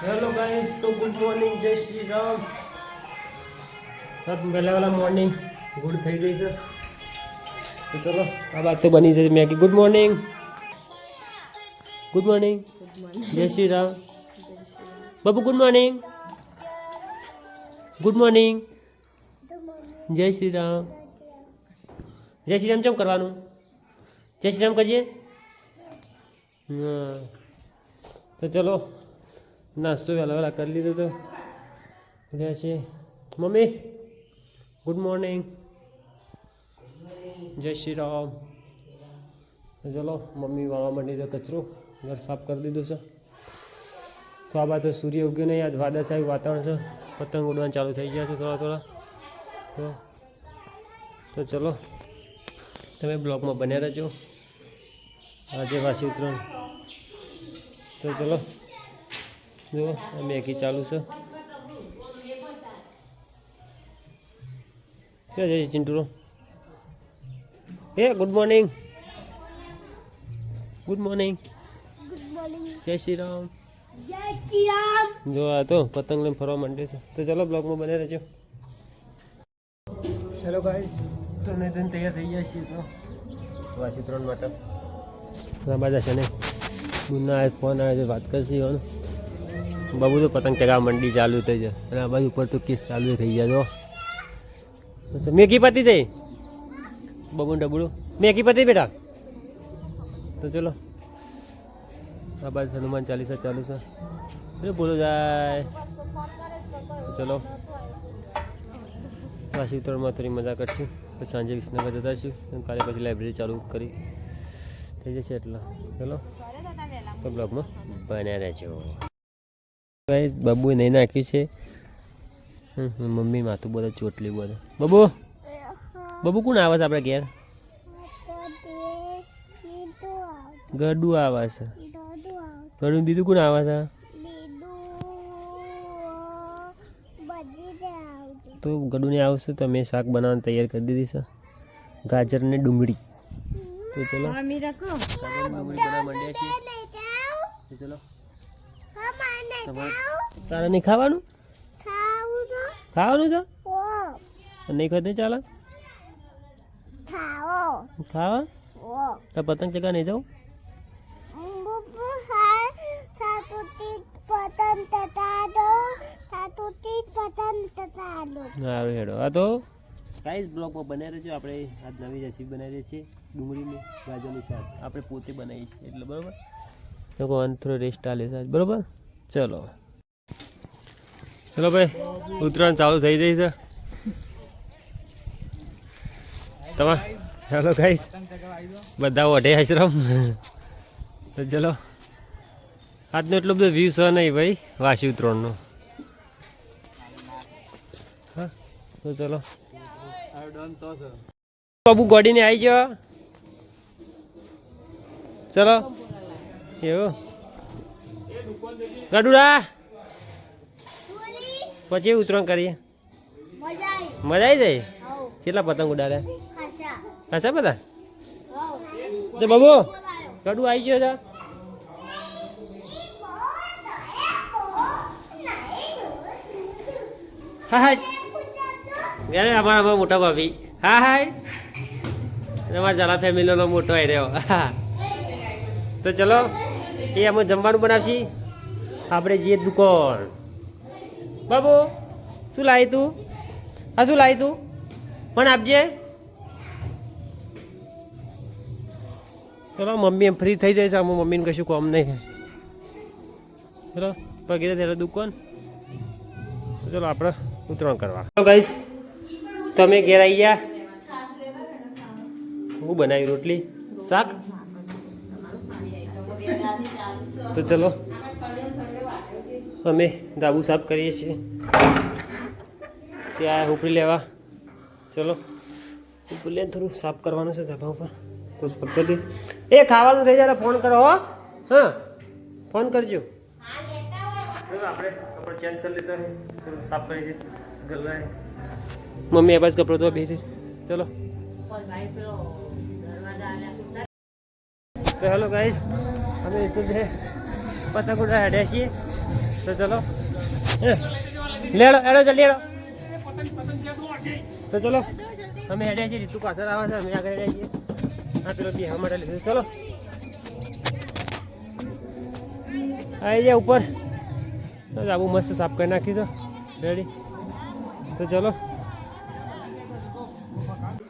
Hello guys તો good morning જય Shri Ram. Sir પહેલા પહેલા મોર્નિંગ ગુડ થઈ ગઈ છે. તો ચલો આ વાત તો બની છે Maggi good morning good morning જય શ્રી રામ. બાબુ ગુડ મોર્નિંગ ગુડ મોર્નિંગ જય શ્રી રામ. જય શ્રી રામ કેમ કરવાનું? જય શ્રી રામ કરજે હા. તો ચલો નાસ્તો વહેલા વહેલા કરી લીધો તો. ઉઠ્યા છે. મમ્મી ગુડ મોર્નિંગ જય શ્રી રામ. તો ચલો, મમ્મી વાળવા માંડી તો કચરો ઘર સાફ કરી દીધું છે. તો આ બાજુ સૂર્ય ઉગ્યો નહીં, આજ વાદળછાયું વાતાવરણ છે. પતંગ ઉડવાનું ચાલુ થઈ ગયા છે થોડા થોડા. તો તો ચલો, તમે બ્લોગમાં બન્યા રહેજો. આજે વાસી ઉતરણ. તો ચલો. આ મેગી ચાલુ છે. ક્યાં જાય ચિંટુરો હે good morning good morning good morning જય શ્રી રામ. જય શ્રી રામ જો આ તો પતંગ લઈને ફરવા માંડે છે. તો ચલો બ્લોગમાં બને રહેજો. હેલો ગાઈસ તો નહીં તૈયાર થઈ ગયા છીએ તો. વાસી ત્રણ માટે. ઘણા જશે છે ને. મુન્ના એક ફોન આવે છે વાત કરશે એવાનો બાબુ તો પતંગ ચગાવવા મંડી ચાલુ થઈ જાય. અને આ બાજુ ઉપર તો કેસ ચાલુ થઈ જાય તો મેકી પતી જઈ. બાબુ ડબડું. મેકી પતી બેટા. તો ચલો. આ બાજુ હનુમાન ચાલીસા ચાલુ છે એટલે બોલો જાય. ચલો. વાસી ઉત્તરમાં થોડી મજા કરશું. પછી સાંજે વિસનગર જતા છું કાલે પછી લાઇબ્રેરી ચાલુ કરી થઈ જશે એટલે. ચલો. તો બ્લોગમાં બન્યા રહેજો. ગાઈસ બબુ નહીં નાખ્યું છે. મમ્મી માથું બોલે ચોટલી બોલે બબુ બબુ કોણ આવે છે આપણે ઘેર? ગડું આવે છે. ગડું બીજું કોણ આવે છે? તો ગડુને આવશે તો મેં શાક બનાવવાની તૈયાર કરી દીધી છે. ગાજર ને ડુંગળી. તો ચલો. ડુંગળી બનાવવા માંડ્યા છીએ. ચલો. તારે નહીં ખાવાનું? ખાવાનું? છે? નહીં ખાતે ચાલે? ખાવા? તો પતંગ ચગા નહીં જાઉં? સારું હેડો. આ તો કાંઈ બ્લોગમાં બનાવી છે આપણે આજ નવી રેસીપી બનાવીએ છીએ. ડુંગળીની ગાજરની શાક. આપણે પોતે બનાવીએ છીએ. એટલે બરાબર? તો કોઈ થોડો રેસ્ટ આલે છે બરાબર? ચલો. ચલો ભાઈ ઉત્તરાયણ ચાલુ થઈ જઈ છે. તમા, ચાલો ગાઈસ બધા વઢે આશ્રમ. તો ચલો, આજનો એટલો બધો વ્યૂ છે નહીં ભાઈ, વાસી ઉત્તરાયણનો હા, તો ચલો. બાબુ ગોડીને આવી ગયો. ચલો. એવું. ગડુડા પછી ઉતરણ કરીએ? મજા આવી. જાય? કેટલા પતંગ ઉડાડે હશે બધા તો બાબુ ગડુ આવી ગયો છે હા હાય અમારા અમારા મોટા ભાભી. હા હાય તમારા જલા ફેમિલીનો મોટો આવી રહ્યો. હા તો ચલો. એ અમે જમવાનું બનાવશી? આપણે જઈએ દુકાન. બાબુ, શું લાવી તું? હા, શું લાવી તું? પણ આપજે. ચલો મમ્મી એમ ફ્રી થઈ જાય છે. આમાં મમ્મીને કશું કોમ નહીં. ચલો પગી ત્યારે દુકાન. ચલો આપણે ઉતરણ કરવા. ગાઈસ તમે ઘેર આવી ગયા? હું બનાવી રોટલી? શાક? તો ચલો. અમે ધાબુ સાફ કરીએ છીએ. ત્યાં ઉપરી લેવા. ચલો. ઉપરી લઈને થોડું સાફ કરવાનું છે ધાબા ઉપર. તો સાફ કરી દે એ ખાવાનું થઈ જાય ફોન કરો હો. હા. ફોન કરજો. આપણે કપડાં ચેન્જ કરી લીધા થોડું સાફ કરી છે. ગલવાય. મમ્મી એ બસ કપડો તો બેસી ચલો. તો હેલો ગાઈસ અમે તો જે પતંગ ઉડા હેડ્યા છીએ. તો ચલો. લેડો એડો જલ્દી એડો તો ચલો. અમે હેડ્યા છીએ રીતુ પાછળ આવે છે અમે આગળ હેડ્યા છીએ. હા પેલો બી હા માટે લીધું ચલો. આવી જાય ઉપર. તો આબુ મસ્ત સાફ કરી નાખ્યું છે. રેડી તો ચલો.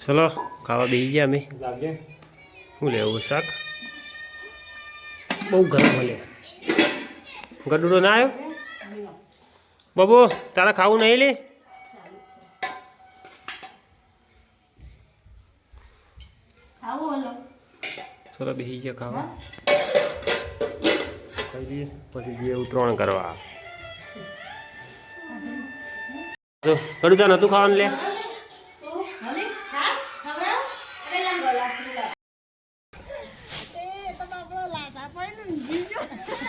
ચલો ખાવા બેસી ગયા અમે. શું લેવું શાક? બહુ ગરમ મળે. ગડુડો ના આવ્યો? બાબુ તારા ખાવું નહીં લે? ચલો બેસી ગયા ખાવા. ખાઈ લઈએ પછી જઈએ ઉતરણ કરવા. ગડુદા નતું ખાવાનું લે હાજર હાજર એડા મૂકું ઊભો થઈને ખોળામાં બેસી જા. મ-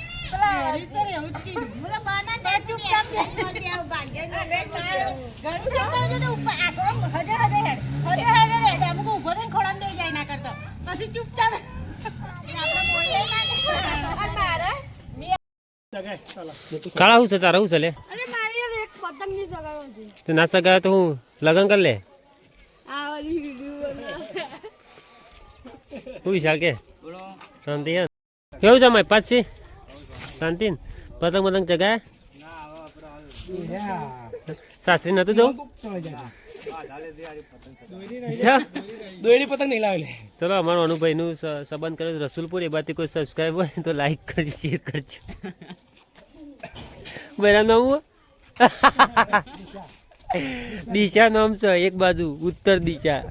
તો. પછી કાળા હું છે તારા, હું છે લે? પતંગની સગાયો તે તો હું લગન કરી લે? હું વિશાલ કે? કેવું છે મારી પાસ છે શાંતિ ને? પતંગ પતંગ ચગાય? સાસરી નતું જવું? પતંગ નહીં ચલો અમારો અનુભવનું સંબંધ કર્યો રસુલપુર એ બાજુ કોઈ સબસ્ક્રાઈબ હોય તો લાઈક કરજો શેર કરજો. બરાબર નામ દિશા નામ છે એક બાજુ. ઉત્તર દિશા.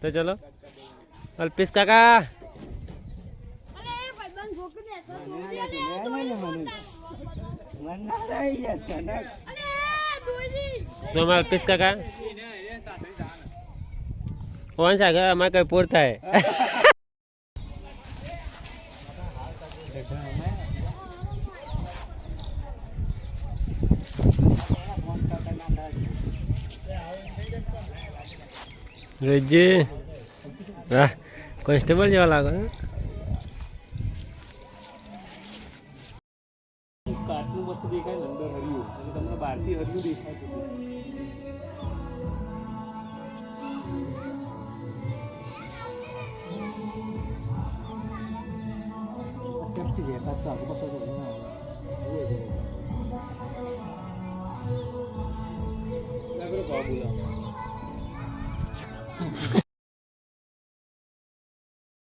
તો ચલો. અલ્પેશ કાકા અરે એ ભાઈબંધ છોકરી હતા દોરી અરે દોરી તો અમારા અલ્પેશ કાકા? કોણ આગળ? અમારે કઈ પોર થાય. રોજી હા કોન્સ્ટેબલ જેવા લાગો સેફટી છે કાચ તો આગળ પાછળ તો ના આવે જોઈએ ભાવ બોલાવો